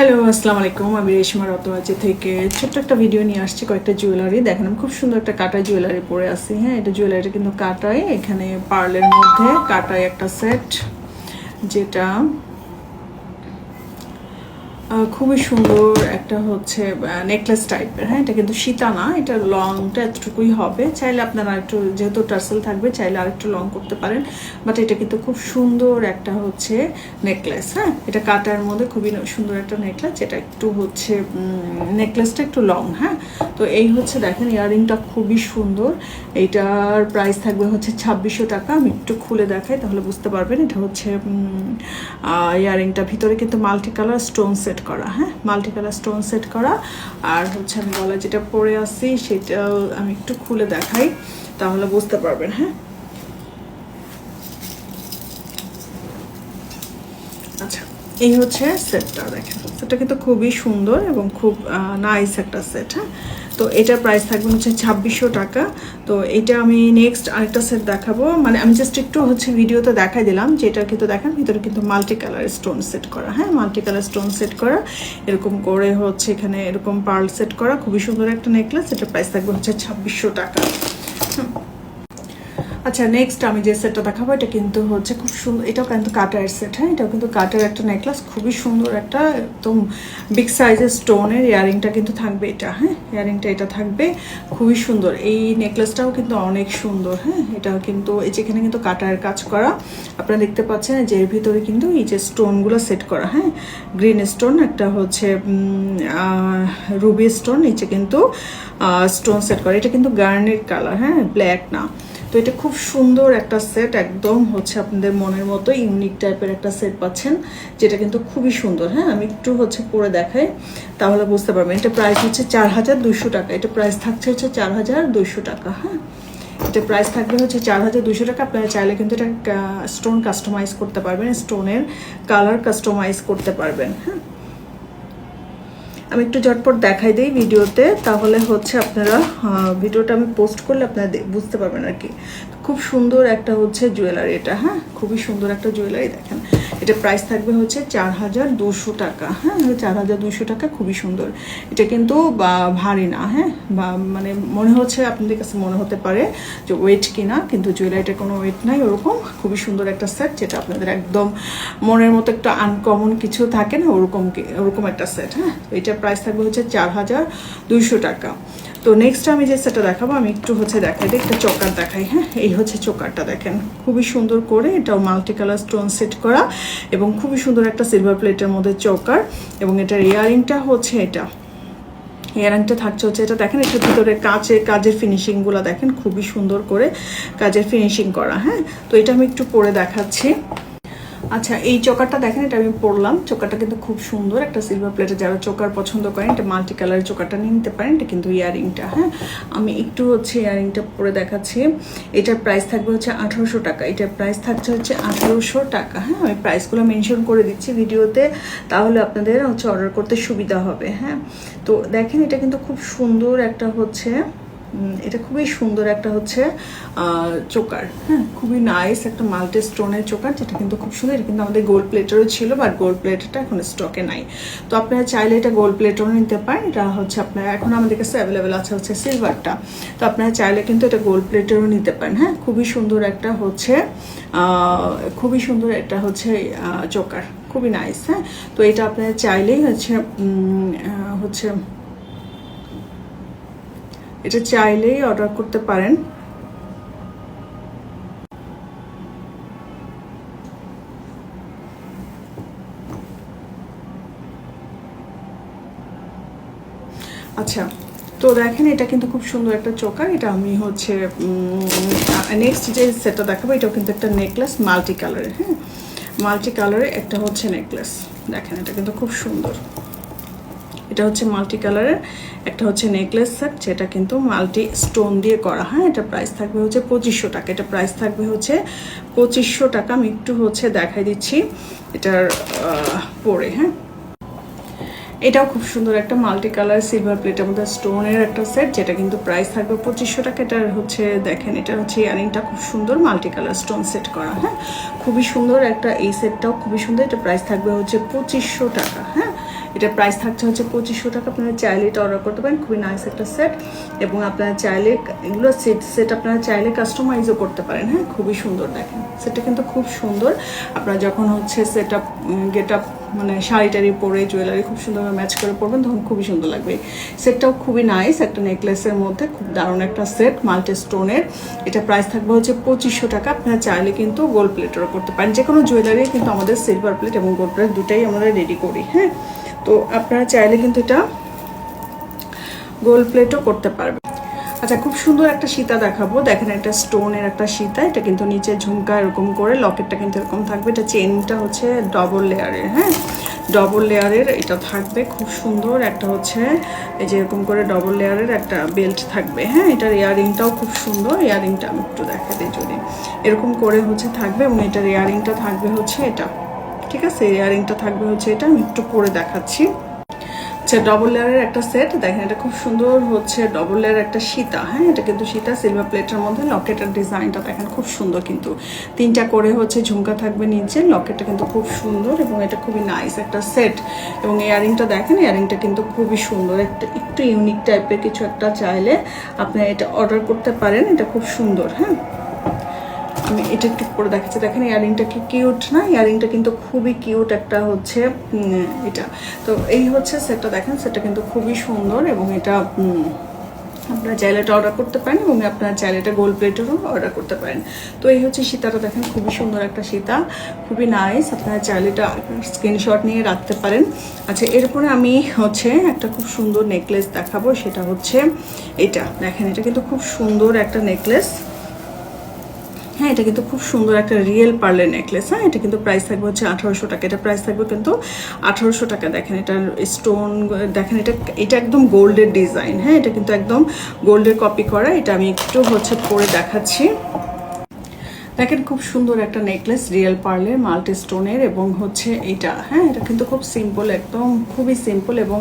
Hello, আসসালামু আলাইকুম। আমি রেশমা রতবাজি থেকে। ছোট্ট একটা ভিডিও নিয়ে আসছি, কয়েকটা জুয়েলারি দেখেন খুব সুন্দর একটা কাটা জুয়েলারি পরে আছি। হ্যাঁ এটা জুয়েলারিটা কিন্তু কাটায়, এখানে পার্লের মধ্যে কাটায় একটা সেট যেটা খুবই সুন্দর একটা হচ্ছে নেকলেস টাইপের হ্যাঁ এটা কিন্তু সীতা না, এটা লংটা এতটুকুই হবে। চাইলে আপনারা একটু, যেহেতু টার্সেল থাকবে, চাইলে আরেকটু লং করতে পারেন। বাট এটা কিন্তু খুব সুন্দর একটা হচ্ছে নেকলেস হ্যাঁ? এটা কাটার মধ্যে খুবই সুন্দর একটা নেকলেস যেটা একটু হচ্ছে নেকলেসটা একটু লং হ্যাঁ? তো এই হচ্ছে দেখেন ইয়াররিংটা খুবই সুন্দর। এইটার প্রাইস থাকবে হচ্ছে ছাব্বিশশো টাকা। আমি একটু খুলে দেখাই, তাহলে বুঝতে পারবেন। এটা হচ্ছে ইয়াররিংটা ভিতরে কিন্তু মাল্টি কালার স্টোন সেট করা হ্যাঁ? মাল্টি কালার স্টোন সেট করা। আর হচ্ছে আমি গলা যেটা পরে আসি সেটাও আমি একটু খুলে দেখাই তাহলে বুঝতে পারবেন হ্যাঁ আচ্ছা এই হচ্ছে সেটটা দেখেন। সেটটা কিন্তু খুবই সুন্দর এবং খুব নাইস একটা সেট হ্যাঁ? তো এটার প্রাইস থাকবে হচ্ছে ছাব্বিশশো টাকা। তো এটা আমি নেক্সট আরেকটা সেট দেখাবো। মানে আমি জাস্ট একটু হচ্ছে ভিডিওতে দেখাই দিলাম যেটা কিন্তু দেখেন, ভিতরে কিন্তু মাল্টি কালার স্টোন সেট করা হ্যাঁ? মাল্টি কালার স্টোন সেট করা। এরকম করে হচ্ছে এখানে এরকম পার্ল সেট করা। খুবই সুন্দর একটা নেকলেস এটার প্রাইস থাকবে হচ্ছে ছাব্বিশশো টাকা। হুম। আচ্ছা নেক্সট আমি যে সেটটা দেখাবো, এটা কিন্তু হচ্ছে খুব সুন্দর, এটাও কিন্তু কাটার সেট হ্যাঁ? এটাও কিন্তু কাটার একটা নেকলেস খুবই সুন্দর একটা, একদম বিগ সাইজের স্টোনের ইয়ারিংটা কিন্তু থাকবে এটা হ্যাঁ? ইয়ারিংটা এটা থাকবে, খুবই সুন্দর। এই নেকলেসটাও কিন্তু অনেক সুন্দর হ্যাঁ? এটা কিন্তু, এই যে এখানে কিন্তু কাটার কাজ করা, আপনারা দেখতে পাচ্ছেন যে এর ভিতরে কিন্তু এই যে স্টোনগুলো সেট করা হ্যাঁ? গ্রিন স্টোন একটা হচ্ছে রুবি স্টোন নিচে কিন্তু স্টোন সেট করা, এটা কিন্তু গার্নের কালার হ্যাঁ? ব্ল্যাক না। তো এটা খুব সুন্দর একটা সেট একদম হচ্ছে আপনাদের মনের মতো ইউনিক টাইপের একটা সেট পাচ্ছেন, যেটা কিন্তু খুবই সুন্দর। হ্যাঁ আমি একটু হচ্ছে পরে দেখাই, তাহলে বুঝতে পারবেন। এটা প্রাইস হচ্ছে চার হাজার দুশো টাকা। এটা প্রাইস থাকছে হচ্ছে চার হাজার দুশো টাকা হ্যাঁ? এটা প্রাইস থাকবে হচ্ছে চার হাজার দুশো টাকা। আপনারা চাইলে কিন্তু এটা স্টোন কাস্টমাইজ করতে পারবেন স্টোনের কালার কাস্টমাইজ করতে পারবেন হ্যাঁ? আমি একটু ঝটপট দেখাই দিই ভিডিওতে, তাহলে হচ্ছে আপনারা ভিডিওটা আমি পোস্ট করলে আপনারা বুঝতে পারবেন আর কি। খুব সুন্দর একটা হচ্ছে জুয়েলারি এটা হ্যাঁ? খুবই সুন্দর একটা জুয়েলারি দেখেন। এটা প্রাইস থাকবে হচ্ছে চার হাজার দুশো টাকা। হ্যাঁ চার হাজার দুশো টাকা খুবই সুন্দর। এটা কিন্তু ভারী না হ্যাঁ? বা মানে মনে হচ্ছে আপনাদের কাছে মনে হতে পারে যে ওয়েট কিনা, কিন্তু জুয়েলারিটা কোনো ওয়েট নাই, ওরকম খুবই সুন্দর একটা সেট যেটা আপনাদের একদম মনের মতো একটা আনকমন কিছু থাকে না, ওরকম ওরকম একটা সেট হ্যাঁ? এটার প্রাইস থাকবে হচ্ছে চার হাজার দুইশো টাকা। তো নেক্সট আমি যে সেটটা দেখাবো, আমি একটু হচ্ছে দেখাই দিই একটা চোকার দেখাই হ্যাঁ? এই হচ্ছে চোকারটা দেখেন। খুবই সুন্দর করে এটাও মাল্টি কালার স্টোন সেট করা এবং খুবই সুন্দর একটা সিলভার প্লেটের মধ্যে চোকার এবং এটার ইয়ারিংটা হচ্ছে এটা। ইয়ারিংটা থাকছে হচ্ছে এটা। দেখেন, এটার ভিতরে কাচে, কাজের ফিনিশিংগুলো দেখেন, খুবই সুন্দর করে কাজের ফিনিশিং করা হ্যাঁ? তো এটা আমি একটু পরে দেখাচ্ছি। আচ্ছা এই চোকারটা দেখেন, এটা আমি পরলাম। চোকারটা কিন্তু খুব সুন্দর, একটা সিলভার প্লেটে যারা চোকার পছন্দ করেন, এটা মাল্টি কালারের চোকারটা নিতে পারেন, এটা কিন্তু ইয়ারিংটা হ্যাঁ? আমি একটু হচ্ছে ইয়ারিংটা পরে দেখাচ্ছি। এটার প্রাইস থাকবে হচ্ছে আঠারোশো টাকা। এটার প্রাইস থাকছে হচ্ছে আঠারোশো টাকা হ্যাঁ? আমি প্রাইসগুলো মেনশন করে দিচ্ছি ভিডিওতে, তাহলে আপনাদের হচ্ছে অর্ডার করতে সুবিধা হবে হ্যাঁ? তো দেখেন, এটা কিন্তু খুব সুন্দর একটা হচ্ছে এটা খুবই সুন্দর একটা হচ্ছে চোকার। হ্যাঁ খুবই নাইস একটা মাল্টি স্টোনের চোকার, যেটা কিন্তু খুব সুন্দর, এটা কিন্তু আমাদের গোল্ড প্লেটেরও ছিল বাট গোল্ড প্লেটটা এখন স্টকে নাই। তো আপনারা চাইলে এটা গোল্ড প্লেটেরও নিতে পারেন, এটা হচ্ছে আপনারা, এখন আমাদের কাছে অ্যাভেলেবেল আছে হচ্ছে সিলভারটা তো আপনারা চাইলে কিন্তু এটা গোল্ড প্লেটেরও নিতে পারেন হ্যাঁ খুবই সুন্দর একটা হচ্ছে খুবই সুন্দর একটা হচ্ছে চোকার, খুবই নাইস হ্যাঁ। তো এটা আপনারা চাইলেই হচ্ছে হচ্ছে এটা চাইলেই অর্ডার করতে পারেন। আচ্ছা তো দেখেন এটা কিন্তু খুব সুন্দর একটা চোকার। এটা আমি হচ্ছে নেক্সট যে সেটটা দেখাবো, এটাও কিন্তু একটা নেকলেস মাল্টি কালারের হ্যাঁ? মাল্টি কালারের একটা হচ্ছে নেকলেস দেখেন, এটা কিন্তু খুব সুন্দর। এটা হচ্ছে মাল্টি কালারের, একটা হচ্ছে নেকলেস সেট, যেটা কিন্তু মাল্টি স্টোন দিয়ে করা হ্যাঁ? এটা প্রাইস থাকবে হচ্ছে পঁচিশশো টাকা। এটা প্রাইস থাকবে হচ্ছে পঁচিশশো টাকা। আমি একটু হচ্ছে দেখাই দিচ্ছি এটার পরে হ্যাঁ? এটাও খুব সুন্দর একটা মাল্টি কালার সিলভার প্লেটের মধ্যে স্টোনের একটা সেট, যেটা কিন্তু প্রাইস থাকবে পঁচিশশো টাকা। এটার হচ্ছে, দেখেন এটা হচ্ছে ইয়ারিংটা খুব সুন্দর মাল্টি কালার স্টোন সেট করা হ্যাঁ? খুবই সুন্দর একটা এই সেটটাও খুবই সুন্দর। এটা প্রাইস থাকবে হচ্ছে পঁচিশশো টাকা হ্যাঁ? এটার প্রাইস থাকছে হচ্ছে পঁচিশশো টাকা। আপনারা চাইলে এটা অর্ডার করতে পারেন, খুবই নাইস একটা সেট এবং আপনারা চাইলে এগুলো সেট সেট আপনারা চাইলে কাস্টমাইজও করতে পারেন হ্যাঁ? খুবই সুন্দর দেখেন। সেটটা কিন্তু খুব সুন্দর। আপনারা যখন হচ্ছে সেট আপ গেট আপ মানে শাড়ি টাড়ি পরে জুয়েলারি খুব সুন্দরভাবে ম্যাচ করে পরবেন, তখন খুবই সুন্দর লাগবে। সেটটাও খুবই নাইস একটা নেকলেসের মধ্যে, খুব দারুণ একটা সেট মাল্টি স্টোনের এটা প্রাইস থাকবে হচ্ছে পঁচিশশো টাকা। আপনারা চাইলে কিন্তু গোল্ড প্লেটেরও করতে পারেন। যে কোনো জুয়েলারি কিন্তু আমাদের সিলভার প্লেট এবং গোল্ড প্লেট দুটাই আমরা রেডি করি হ্যাঁ? তো আপনারা চাইলে কিন্তু এটা গোল প্লেটও করতে পারবেন। আচ্ছা খুব সুন্দর একটা সীতা দেখাবো। দেখেন একটা স্টোনের একটা সীতা, এটা কিন্তু নিচে ঝুমকা এরকম করে লকেটটা কিন্তু এরকম থাকবে। এটা চেনটা হচ্ছে ডবল লেয়ারের হ্যাঁ? ডবল লেয়ারের এটা থাকবে খুব সুন্দর। একটা হচ্ছে এই যে এরকম করে ডবল লেয়ারের একটা বেল্ট থাকবে হ্যাঁ? এটার ইয়ারিংটাও খুব সুন্দর। ইয়ারিংটা আমি একটু দেখা দিই যদি। এরকম করে হচ্ছে থাকবে এবং এটার ইয়ারিংটা থাকবে হচ্ছে এটা। ঠিক আছে? ইয়ারিংটা থাকবে হচ্ছে এটা, আমি একটু পরে দেখাচ্ছি। আচ্ছা ডবল লেয়ারের একটা সেট দেখেন, এটা খুব সুন্দর হচ্ছে ডবল লেয়ার একটা সীতা। হ্যাঁ এটা কিন্তু সীতা সিলভার প্লেটের মধ্যে লকেটের ডিজাইনটা দেখেন, খুব সুন্দর কিন্তু। তিনটা করে হচ্ছে ঝুমকা থাকবে নিচে লকেটটা কিন্তু খুব সুন্দর এবং এটা খুবই নাইস একটা সেট এবং ইয়ারিংটা দেখেন ইয়ারিংটা কিন্তু খুবই সুন্দর। একটা, একটু ইউনিক টাইপের কিছু একটা চাইলে আপনি এটা অর্ডার করতে পারেন, এটা খুব সুন্দর হ্যাঁ? আমি এটা একটু পরে দেখাচ্ছি। দেখেন ইয়ারিংটা কি কিউট না? ইয়ারিংটা কিন্তু খুবই কিউট একটা হচ্ছে এটা। তো এই হচ্ছে সেটটা দেখেন সেটটা কিন্তু খুবই সুন্দর এবং এটা আপনারা চাইলে এটা অর্ডার করতে পারেন এবং আপনারা চাইলে এটা গোল্ড প্লেটেরও অর্ডার করতে পারেন। তো এই হচ্ছে সীতাটা দেখেন, খুবই সুন্দর একটা সীতা, খুবই নাইস আপনারা চাইলে এটা স্ক্রিনশট নিয়ে রাখতে পারেন। আচ্ছা এরপরে আমি হচ্ছে একটা খুব সুন্দর নেকলেস দেখাবো, সেটা হচ্ছে এটা। দেখেন, এটা কিন্তু খুব সুন্দর একটা নেকলেস হ্যাঁ এটা কিন্তু খুব সুন্দর একটা রিয়েল পার্লের নেকলেস হ্যাঁ এটা কিন্তু প্রাইস থাকবে হচ্ছে আঠারোশো টাকা। এটা প্রাইস থাকবে কিন্তু আঠারোশো টাকা। দেখেন, এটার স্টোন দেখেন, এটা এটা একদম গোল্ডের ডিজাইন হ্যাঁ এটা কিন্তু একদম গোল্ডের কপি করা। এটা আমি একটু হচ্ছে পরে দেখাচ্ছি। দেখেন খুব সুন্দর একটা নেকলেস রিয়েল পার্লের মাল্টি স্টোনের এবং হচ্ছে এটা। হ্যাঁ এটা কিন্তু খুব সিম্পল একদম খুবই সিম্পল এবং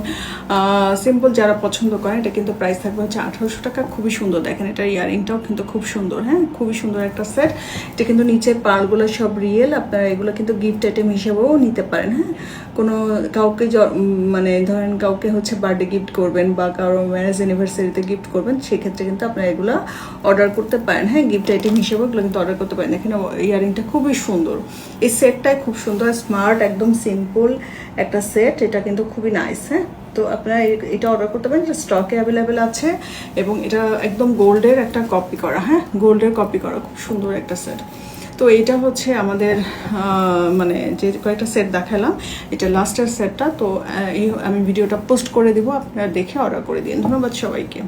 সিম্পল যারা পছন্দ করেন, এটা কিন্তু প্রাইস থাকবে হচ্ছে আঠারোশো টাকা। খুবই সুন্দর দেখেন, এটা ইয়ারিংটাও কিন্তু খুব সুন্দর। হ্যাঁ খুবই সুন্দর একটা সেট এটা কিন্তু নিচের পার্লগুলো সব রিয়েল আপনারা এগুলো কিন্তু গিফট আইটেম হিসেবেও নিতে পারেন। হ্যাঁ কোনো কাউকে মানে ধরেন কাউকে হচ্ছে বার্থডে গিফট করবেন বা কারও ম্যারেজ অ্যানিভার্সারিতে গিফট করবেন, সেক্ষেত্রে কিন্তু আপনারা এগুলো অর্ডার করতে পারেন। হ্যাঁ গিফট আইটেম হিসেবে এগুলো কিন্তু অর্ডার করতে পারেন। এখানে ইয়ারিংটা খুবই সুন্দর। এই সেটটাই খুব সুন্দর স্মার্ট একদম সিম্পল একটা সেট এটা কিন্তু খুবই নাইস হ্যাঁ? তো আপনারা এটা অর্ডার করতে পারেন। এটা স্টকে অ্যাভেলেবেল আছে এবং এটা একদম গোল্ডের একটা কপি করা হ্যাঁ? গোল্ডের কপি করা, খুব সুন্দর একটা সেট তো এটা হচ্ছে আমাদের মানে যে কয়েকটা সেট দেখালাম, এটা লাস্টের সেটটা তো এই আমি ভিডিওটা পোস্ট করে দেবো, আপনারা দেখে অর্ডার করে দিন। ধন্যবাদ সবাইকে।